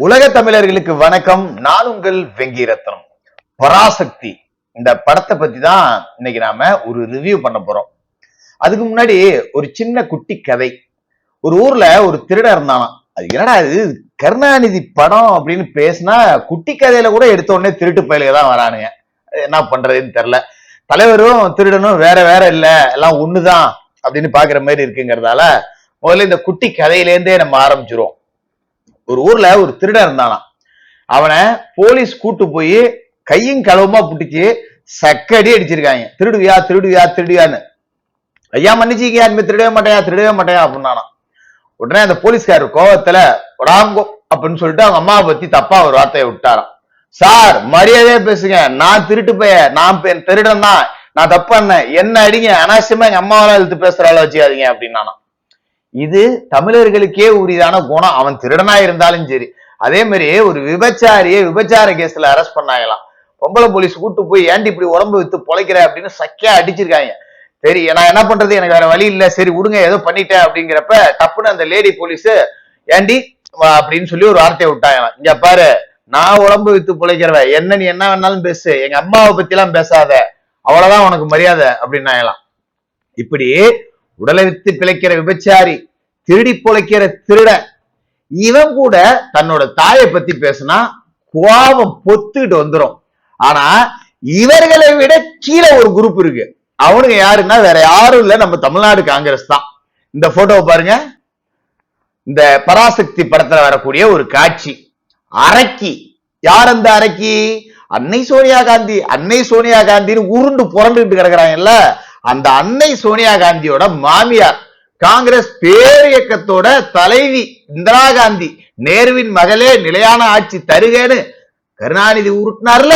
உலக தமிழர்களுக்கு வணக்கம். நான் உங்கள் வெங்கிரத்னம். பராசக்தி. இந்த படத்தை பத்தி தான் இன்னைக்கு நாம ஒரு ரிவ்யூ பண்ண போறோம். அதுக்கு முன்னாடி ஒரு சின்ன குட்டி கதை. ஒரு ஊர்ல ஒரு திருடன் இருந்தானாம். அது என்னடா இது கருணாநிதி படம் அப்படின்னு பேசினா குட்டி கதையில கூட எடுத்த உடனே திருட்டு பயலுக தான் வரானுங்க. அது என்ன பண்றதுன்னு தெரியல. தலைவரும் திருடனும் வேற வேற இல்ல. எல்லாம் ஒண்ணுதான் அப்படின்னு பாக்குற மாதிரி இருக்குங்கிறதால முதல்ல இந்த குட்டி கதையிலேருந்தே நம்ம ஆரம்பிச்சிருவோம். ஒரு ஊர்ல ஒரு திருடன் இருந்தானா அவனை போலீஸ் கூட்டு போய் கையும் களவுமா புட்டிச்சு சக்கடி அடிச்சிருக்காங்க. திருடுவியா திருடுவியா திருடுவியான்னு ஐயா மன்னிச்சிங்க யாருமே திருடவே மாட்டேயா திருடவே மாட்டேயா? அப்படின்னானா உடனே அந்த போலீஸ்காரர் கோவத்துல ராங்கோ அப்படின்னு சொல்லிட்டு அவங்க அம்மாவை பத்தி தப்பா ஒரு வார்த்தையை விட்டாராம். சார் மரியாதையா பேசுங்க. நான் திருட்டு போய நான் திருடன் தான் நான் தப்பு என்ன என்ன அடிங்க? அனாவசியமா எங்க அம்மாவெல்லாம் இழுத்து பேசுற அளவு வச்சுக்காதீங்க அப்படின்னானா இது தமிழர்களுக்கே உரியதான குணம். அவன் திருடனா இருந்தாலும் சரி. அதே மாதிரி ஒரு விபச்சாரியை விபச்சார கேஸ்ல அரெஸ்ட் பண்ணாங்களாம். பொம்பளை போலீஸ் கூட்டு போய் ஏன்டி இப்படி உடம்பு வித்து பொழைக்கிற? அப்படின்னு சக்கியா அடிச்சிருக்காங்க. சரி நான் என்ன பண்றது? எனக்கு வேற வழி இல்லை. சரி விடுங்க ஏதோ பண்ணிட்டேன் அப்படிங்கிறப்ப டப்புன்னு அந்த லேடி போலீஸ் ஏண்டி வா அப்படின்னு சொல்லி ஒரு வார்த்தையை விட்டாங்களாம். இங்க பாரு நான் உடம்பு வித்து பிழைக்கிறவன் என்ன நீ என்ன வேணாலும் பேசு. எங்க அம்மாவை பத்தி எல்லாம் பேசாத. அவ்வளவுதான் உனக்கு மரியாதை. அப்படின்னாங்களாம். இப்படி உடலை வித்து பிழைக்கிற விபச்சாரி திருடி பிழைக்கிற திருடன் இவன் கூட தன்னோட தாயை பத்தி பேசினா கோபம் பொத்துக்கிட்டு வந்துரும். ஆனா இவர்களை விட கீழே ஒரு குரூப் இருக்கு. அவனுங்க யாருன்னா வேற யாரும் இல்ல நம்ம தமிழ்நாடு காங்கிரஸ் தான். இந்த போட்டோவை பாருங்க. இந்த பராசக்தி படத்துல வரக்கூடிய ஒரு காட்சி. அரக்கி. யார் அந்த அரக்கி? அன்னை சோனியா காந்தி. அன்னை சோனியா காந்தின்னு உருண்டு புரண்டுகிட்டு கிடக்குறாங்கல்ல. அந்த அன்னை சோனியா காந்தியோட மாமியார். காங்கிரஸ் பேரியக்கத்தோட தலைவி இந்திரா காந்தி. நேருவின் மகளே நிலையான ஆட்சி தருகன்னு கருணாநிதி உருட்டினார்ல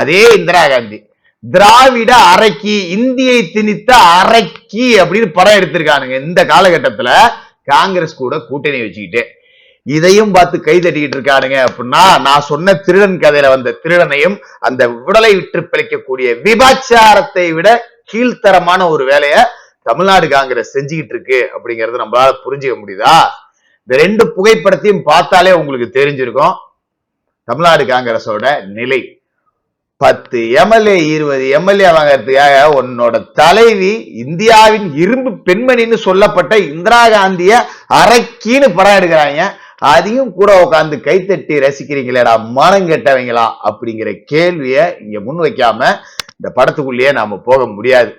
அதே இந்திரா காந்தி. திராவிட அரைக்கி இந்தியை திணித்த அரைக்கி அப்படின்னு படம் எடுத்திருக்கானுங்க. இந்த காலகட்டத்துல காங்கிரஸ் கூட கூட்டணி வச்சுக்கிட்டு. இதையும் பார்த்து கை தட்டிக்கிட்டு இருக்கானுங்க அப்படின்னா நான் சொன்ன திருடன் கதையில வந்த திருடனையும் அந்த உடலை விற்று பிழைக்கக்கூடிய விபச்சாரத்தை விட கீழ்த்தரமான ஒரு வேலையை தமிழ்நாடு காங்கிரஸ் செஞ்சுக்கிட்டு இருக்கு அப்படிங்கறத நம்மளால புரிஞ்சுக்க முடியுதா? இந்த ரெண்டு புகைப்படத்தையும் பார்த்தாலே உங்களுக்கு தெரிஞ்சிருக்கும். தமிழ்நாடு காங்கிரஸோட நிலை. பத்து எம்எல்ஏ இருபது எம்எல்ஏ வாங்கறதுக்காக உன்னோட தலைவி இந்தியாவின் இரும்பு பெண்மணின்னு சொல்லப்பட்ட இந்திரா காந்திய அரைக்கின்னு படம் எடுக்கிறாங்க. அதையும் கூட உட்காந்து கைத்தட்டி ரசிக்கிறீங்களேடா மனம் கெட்டவங்களா அப்படிங்கிற கேள்விய இங்க முன் வைக்காம இந்த படத்துக்குள்ளேயே நாம போக முடியாது.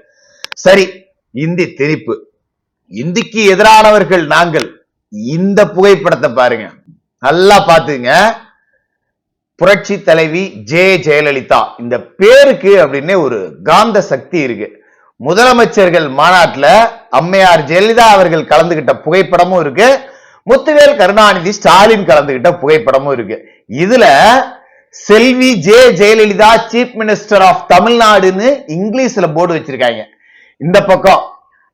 சரி இந்தி திணிப்பு. இந்திக்கு எதிரானவர்கள் நாங்கள். இந்த புகைப்படத்தை பாருங்க. நல்லா பாத்துங்க புரட்சி தலைவி ஜே ஜெயலலிதா. இந்த பேருக்கு அப்படின்னு ஒரு காந்த சக்தி இருக்கு. முதலமைச்சர்கள் மாநாட்டுல அம்மையார் ஜெயலலிதா அவர்கள் கலந்துகிட்ட புகைப்படமும் இருக்கு. முத்துவேல் கருணாநிதி ஸ்டாலின் கலந்துகிட்ட புகைப்படமும் இருக்கு. இதுல Selvi J Jayalalithaa chief minister of தமிழ்நாடுன்னு இங்கிலீஷ்ல போர்டு வச்சிருக்காங்க. இந்த பக்கம்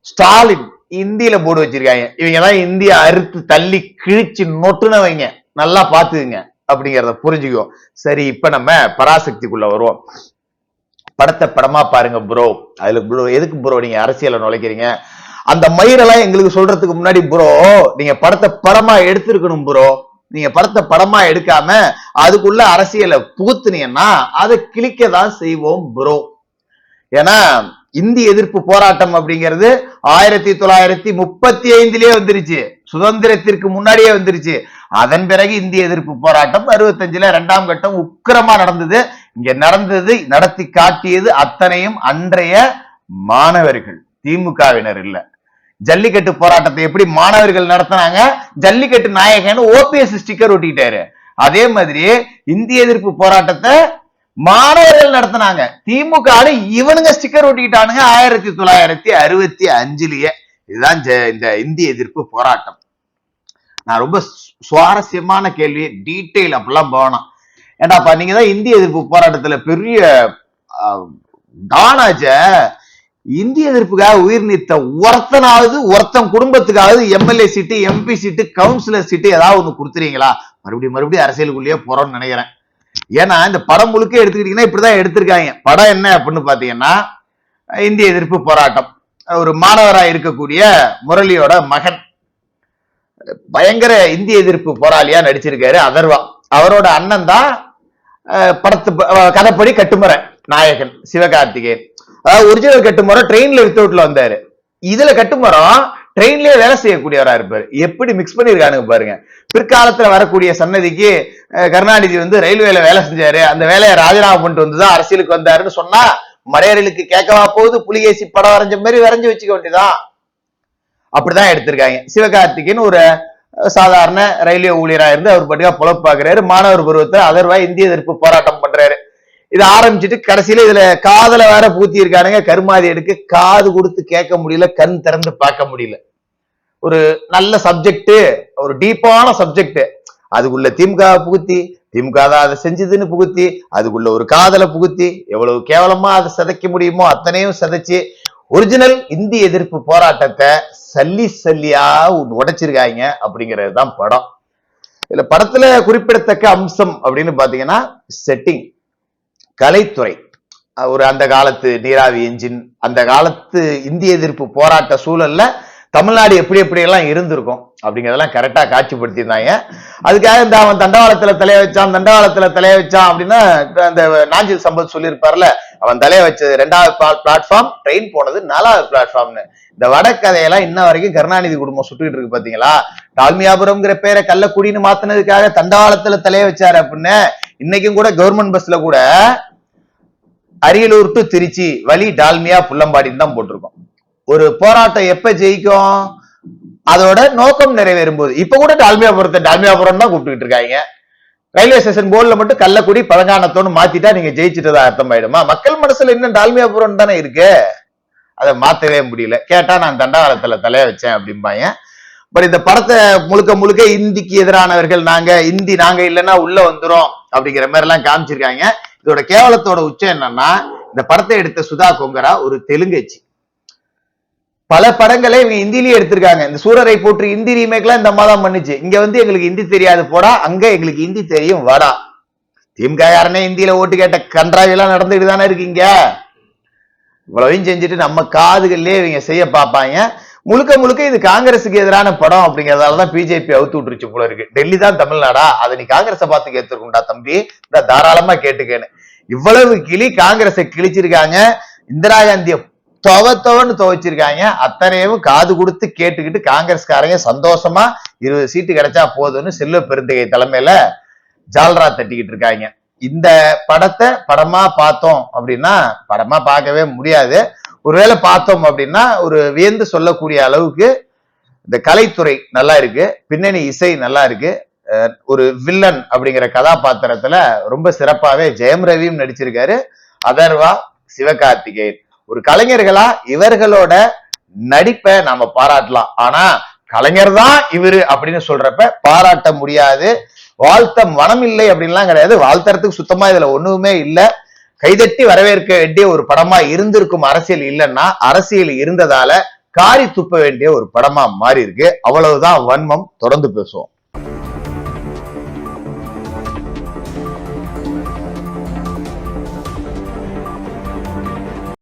ஸ்டாலின் இந்தியில போர்டு வச்சிருக்காங்க. இவங்க தான் இந்திய அறுத்து தள்ளி கிழிச்சு நொட்டுனவங்க. நல்லா பாத்துக்குங்க அப்படிங்கறத புரிஞ்சுக்கோ சரி இப்ப நம்ம பராசக்திக்குள்ள வருவோம். படத்தை படமா பாருங்க ப்ரோ அதுல ப்ரோ எதுக்கு ப்ரோ நீங்க அரசியல நுழைக்கிறீங்க? அந்த மயிரெல்லாம் எங்களுக்கு சொல்றதுக்கு முன்னாடி ப்ரோ நீங்க படத்தை படமா எடுத்திருக்கணும் ப்ரோ நீங்க படத்தை படமா எடுக்காம அதுக்குள்ள அரசியலை புகுத்துனீங்கன்னா அதை கிழிக்க தான் செய்வோம் ப்ரோ ஏன்னா இந்தி எதிர்ப்பு போராட்டம் அப்படிங்கிறது ஆயிரத்தி தொள்ளாயிரத்தி முப்பத்தி ஐந்துலயே வந்துருச்சு. சுதந்திரத்திற்கு முன்னாடியே வந்துருச்சு. அதன் பிறகு இந்திய எதிர்ப்பு போராட்டம் அறுபத்தஞ்சுல இரண்டாம் கட்டம் உக்கிரமா நடந்தது. இங்க நடந்தது நடத்தி காட்டியது அத்தனையும் அன்றைய மாணவர்கள். திமுகவினர் இல்ல. ஜல்லிக்கட்டு போராட்டத்தை எப்படி மாணவர்கள் நடத்தினாங்க? ஜல்லிக்கட்டு நாயகன்னு ஓபிஎஸ் ஸ்டிக்கர் ஒட்டிட்டாரு அதே மாதிரி இந்திய எதிர்ப்பு போராட்டத்தை மாணவர்கள் நடத்தினாங்க. திமுக இவனுங்க ஸ்டிக்கர் ஒட்டிக்கிட்டானுங்க ஆயிரத்தி தொள்ளாயிரத்தி அறுபத்தி அஞ்சுலயே. இதுதான் இந்த இந்திய எதிர்ப்பு போராட்டம். நான் ரொம்ப சுவாரஸ்யமான கேள்வி டீட்டெயில் அப்படிலாம் போனோம் ஏன்னாப்பா நீங்க தான் இந்திய எதிர்ப்பு போராட்டத்துல பெரிய தானாஜ இந்திய எதிர்ப்புக்காக உயிர் நீத்த ஒருத்தனாவது ஒருத்தன் குடும்பத்துக்காவது MLA seat MP seat councillor seat ஏதாவது ஒன்று கொடுத்துறீங்களா? மறுபடியும் மறுபடியும் அரசியலுக்குள்ளேயே போறோம்னு நினைக்கிறேன். ஏன்னா இந்த படம் முழுக்க எடுத்துக்கிட்டீங்கன்னா இப்படிதான் எடுத்திருக்காங்க. படம் என்ன அப்படின்னு பாத்தீங்கன்னா இந்திய எதிர்ப்பு போராட்டம். ஒரு மாணவரா இருக்கக்கூடிய முரளியோட மகன். பயங்கர இந்திய எதிர்ப்பு போராளியா நடிச்சிருக்காரு அதர்வா. அவரோட அண்ணன் தான் படத்து கதைப்படி கட்டுமர நாயகன் சிவகார்த்திகேயன். அதாவது ஒரிஜினல் கட்டுமரம் ட்ரெயின்ல வித்தவுட்ல வந்தாரு. இதுல கட்டுமரம் ட்ரெயின்லயே வேலை செய்யக்கூடியவரா இருப்பாரு. எப்படி மிக்ஸ் பண்ணிருக்கானுங்க பாருங்க. பிற்காலத்துல வரக்கூடிய சன்னதிக்கு கருணாநிதி வந்து ரயில்வேல வேலை செஞ்சாரு. அந்த வேலையை ராஜினாமா பண்ணிட்டு வந்துதான் அரசியலுக்கு வந்தாருன்னு சொன்னா மலையாளிகளுக்கு கேட்கவா போகுது புலிகேசி படம் வரைஞ்ச மாதிரி வரைஞ்சு வச்சுக்க வேண்டியதான் அப்படிதான் எடுத்திருக்காங்க. சிவகார்த்திகேயன் ஒரு சாதாரண ரயில்வே ஊழியரா இருந்து அவர் பாட்டுக்கா புலப்பாக்குறாரு. பாக்குறாரு மாணவர் பருவத்தை அதர்வா இந்திய எதிர்ப்பு போராட்டம் இதை ஆரம்பிச்சுட்டு கடைசியில இதுல காதல வேற பூத்தி இருக்கானுங்க கருமாதி எடுக்க காது கொடுத்து கேட்க முடியல கண் திறந்து பார்க்க முடியல. ஒரு நல்ல சப்ஜெக்ட் ஒரு டீப்பான சப்ஜெக்ட் அதுக்குள்ள திமுக புகுத்தி திமுக தான் அதை செஞ்சதுன்னு புகுத்தி அதுக்குள்ள ஒரு காதலை புகுத்தி எவ்வளவு கேவலமா அதை சிதைக்க முடியுமோ அத்தனையும் சிதைச்சு ஒரிஜினல் இந்தி எதிர்ப்பு போராட்டத்தை சல்லி சல்லியா உடைச்சிருக்காங்க அப்படிங்கிறது தான் படம். இதுல படத்துல குறிப்பிடத்தக்க அம்சம் அப்படின்னு பாத்தீங்கன்னா செட்டிங் கலைத்துறை. ஒரு அந்த காலத்து நீராவி என்ஜின் அந்த காலத்து இந்திய எதிர்ப்பு போராட்ட சூழல்ல தமிழ்நாடு எப்படி எப்படி எல்லாம் இருந்திருக்கும் அப்படிங்கறதெல்லாம் கரெக்டா காட்சிப்படுத்தியிருந்தாங்க. அதுக்காக இந்த அவன் தண்டவாளத்துல தலைய வச்சான் தண்டவாளத்துல தலைய வச்சான் அப்படின்னா அந்த நாஞ்சில் சம்பத் சொல்லியிருப்பார்ல அவன் தலைய வச்சது ரெண்டாவது பிளாட்ஃபார்ம் ட்ரெயின் போனது நாலாவது பிளாட்ஃபார்ம்னு இந்த வடக்கதையெல்லாம் இன்ன வரைக்கும் கருணாநிதி குடும்பம் சுட்டுக்கிட்டு இருக்கு பாத்தீங்களா? டால்மியாபுரம்ங்கிற பேரை கள்ளக்குடின்னு மாத்தினதுக்காக தண்டவாளத்துல தலைய வச்சாரு அப்படின்னு. இன்னைக்கும் கூட கவர்மெண்ட் பஸ்ல கூட அரியலூர் டு திருச்சி வழி டால்மியா புல்லம்பாடின்னு தான் போட்டிருக்கோம். ஒரு போராட்டம் எப்ப ஜெயிக்கும்? அதோட நோக்கம் நிறைவேறும் போது. இப்ப கூட டால்மியாபுரத்தை டால்மியாபுரம் தான் கூப்பிட்டுக்கிட்டு இருக்காங்க. ரயில்வே ஸ்டேஷன் போர்டுல மட்டும் கள்ளக்குடி பழங்கானத்தோன்னு மாத்திட்டா நீங்க ஜெயிச்சுட்டதா அர்த்தம் ஆயிடுமா மக்கள் மனசுல இன்னும் டால்மியாபுரம் தானே இருக்கு. அதை மாத்தவே முடியல. கேட்டா நான் தண்டவாளத்துல தலைய வச்சேன் அப்படிம்பாங்க. பட் இந்த படத்தை முழுக்க முழுக்க இந்திக்கு எதிரானவர்கள் நாங்க இந்தி நாங்க இல்லைன்னா உள்ள வந்துரும் அப்படிங்கிற மாதிரி எல்லாம் காமிச்சிருக்காங்க. இதோட கேவலத்தோட உச்சம் என்னன்னா இந்த படத்தை எடுத்த சுதா கொங்கரா ஒரு தெலுங்கச்சி பல படங்களை இவங்க ஹிந்திலேயே எடுத்திருக்காங்க. இந்த சூரரை போற்று ஹிந்தி ரீமேக்லாம் இந்த அம்மா தான் பண்ணுச்சு. இங்க வந்து எங்களுக்கு ஹிந்தி தெரியாது போடா. அங்க எங்களுக்கு ஹிந்தி தெரியும் வாடா. திமுக யாருனே ஹிந்தியில ஓட்டு கேட்ட கன்றாவி எல்லாம் நடந்துட்டு தானே இருக்கீங்க இவ்வளவையும் செஞ்சுட்டு நம்ம காதுகள்லயே இவங்க செய்ய பார்ப்பாங்க. முழுக்க முழுக்க இது காங்கிரஸுக்கு எதிரான படம் அப்படிங்கறதாலதான் பிஜேபி அவுத்து விட்டுருச்சு போல இருக்கு. டெல்லி தான் தமிழ்நாடா? அதை நீ காங்கிரஸை பார்த்து கேத்துருக்குண்டா தம்பி. இந்த தாராளமா கேட்டுக்கேன்னு. இவ்வளவு கிளி காங்கிரஸை கிழிச்சிருக்காங்க. இந்திரா காந்திய துவ துவைச்சிருக்காங்க. அத்தனையும் காது கொடுத்து கேட்டுக்கிட்டு காங்கிரஸ்காரங்க சந்தோஷமா இருபது சீட்டு கிடைச்சா போதும்னு செல்வ பெருந்தகை தலைமையில ஜால்ரா தட்டிக்கிட்டு இருக்காங்க. இந்த படத்தை படமா பார்த்தோம் அப்படின்னா படமா பார்க்கவே முடியாது. ஒருவேளை பார்த்தோம் அப்படின்னா ஒரு வியந்து சொல்லக்கூடிய அளவுக்கு இந்த கலைத்துறை நல்லா இருக்கு பின்னணி இசை நல்லா இருக்கு. ஒரு வில்லன் அப்படிங்கிற கதாபாத்திரத்துல ரொம்ப சிறப்பாகவே ஜெயம் ரவியும் நடிச்சிருக்காரு. அதர்வா சிவகார்த்திகேயன். ஒரு கலைஞர்களா இவர்களோட நடிப்பை நாம பாராட்டலாம். ஆனா கலைஞர் தான் இவரு அப்படின்னு சொல்றப்ப பாராட்ட முடியாது. வாழ்த்த மனம் இல்லை அப்படின்லாம் கிடையாது. வாழ்த்துறதுக்கு சுத்தமா இதுல ஒண்ணுமே இல்லை. கைதட்டி வரவேற்க வேண்டிய ஒரு படமா இருந்திருக்கும் அரசியல் இல்லைன்னா அரசியல் இருந்ததால காரி துப்ப வேண்டிய ஒரு படமா மாறி இருக்கு அவ்வளவுதான் வன்மம். தொடர்ந்து பேசுவோம்.